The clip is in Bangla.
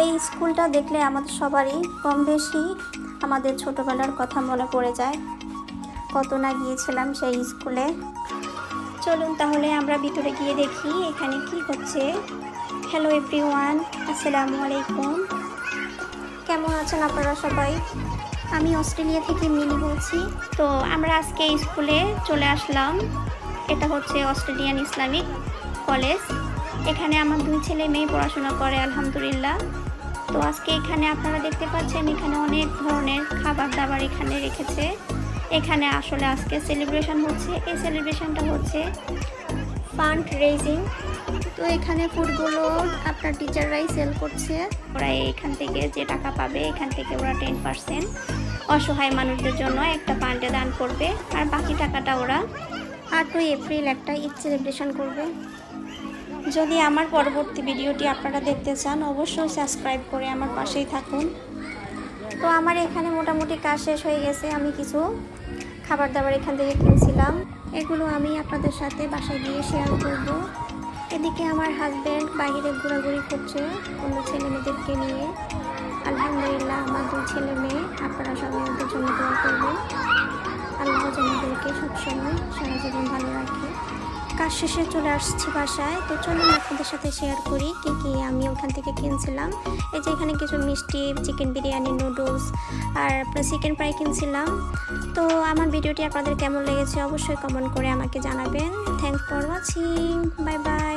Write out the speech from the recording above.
এই স্কুলটা দেখলে আমাদের সবারই কম বেশি আমাদের ছোটবেলার কথা মনে পড়ে যায়। কত না গিয়েছিলাম সেই স্কুলে। চলুন তাহলে আমরা ভিতরে গিয়ে দেখি এখানে কি হচ্ছে। হ্যালো এভরিওয়ান আসসালামু আলাইকুম। কেমন আছেন আপনারা সবাই? আমি অস্ট্রেলিয়া থেকে মিলি বলছি। তো আমরা আজকে স্কুলে চলে আসলাম। এটা হচ্ছে অস্ট্রেলিয়ান ইসলামিক কলেজ। এখানে আমার দুই ছেলে মেয়ে পড়াশোনা করে, আলহামদুলিল্লাহ। তো আজকে এখানে আপনারা দেখতে পাচ্ছেন, এখানে অনেক ধরনের খাবার দাবার এখানে রেখেছে। এখানে আসলে আজকে সেলিব্রেশন হচ্ছে। এই সেলিব্রেশনটা হচ্ছে ফান্ড রেজিং তো এখানে ফুডগুলো আপনার টিচাররাই সেল করছে। ওরা এখান থেকে যে টাকা পাবে, এখান থেকে ওরা টেন পার্সেন্ট অসহায় মানুষদের জন্য একটা ফান্ডে দান করবে। আর বাকি টাকাটা ওরা আটই এপ্রিল একটা ঈদ সেলিব্রেশন করবে। যদি আমার পরবর্তী ভিডিওটি আপনারা দেখতে চান, অবশ্যই সাবস্ক্রাইব করে আমার পাশেই থাকুন। তো আমার এখানে মোটামুটি কাজ শেষ হয়ে গেছে। আমি কিছু খাবার দাবার এখান থেকে কিনছিলাম। এগুলো আমি আপনাদের সাথে বাসায় গিয়ে শেয়ার করব। এদিকে আমার হাজব্যান্ড বাইরে ঘোরাঘুরি করছে অন্য ছেলে মেয়েদেরকে নিয়ে। আলহামদুলিল্লাহ, আমার দুই ছেলে মেয়ে, আপনারা সবাই ওদের জন্য দোয়া করবেন। আল্লাহ যেন সবসময় সারা জীবন ভালো রাখে। কাজ শেষে চলে আসছি বাসায়। তো চলুন আপনাদের সাথে শেয়ার করি কি কি আমি ওখান থেকে কিনছিলাম। এই যে এখানে কিছু মিষ্টি চিকেন বিরিয়ানি নুডলস আর চিকেন ফ্রাই কিনছিলাম। তো আমার ভিডিওটি আপনাদের কেমন লেগেছে অবশ্যই কমেন্ট করে আমাকে জানাবেন। Thanks for watching bye bye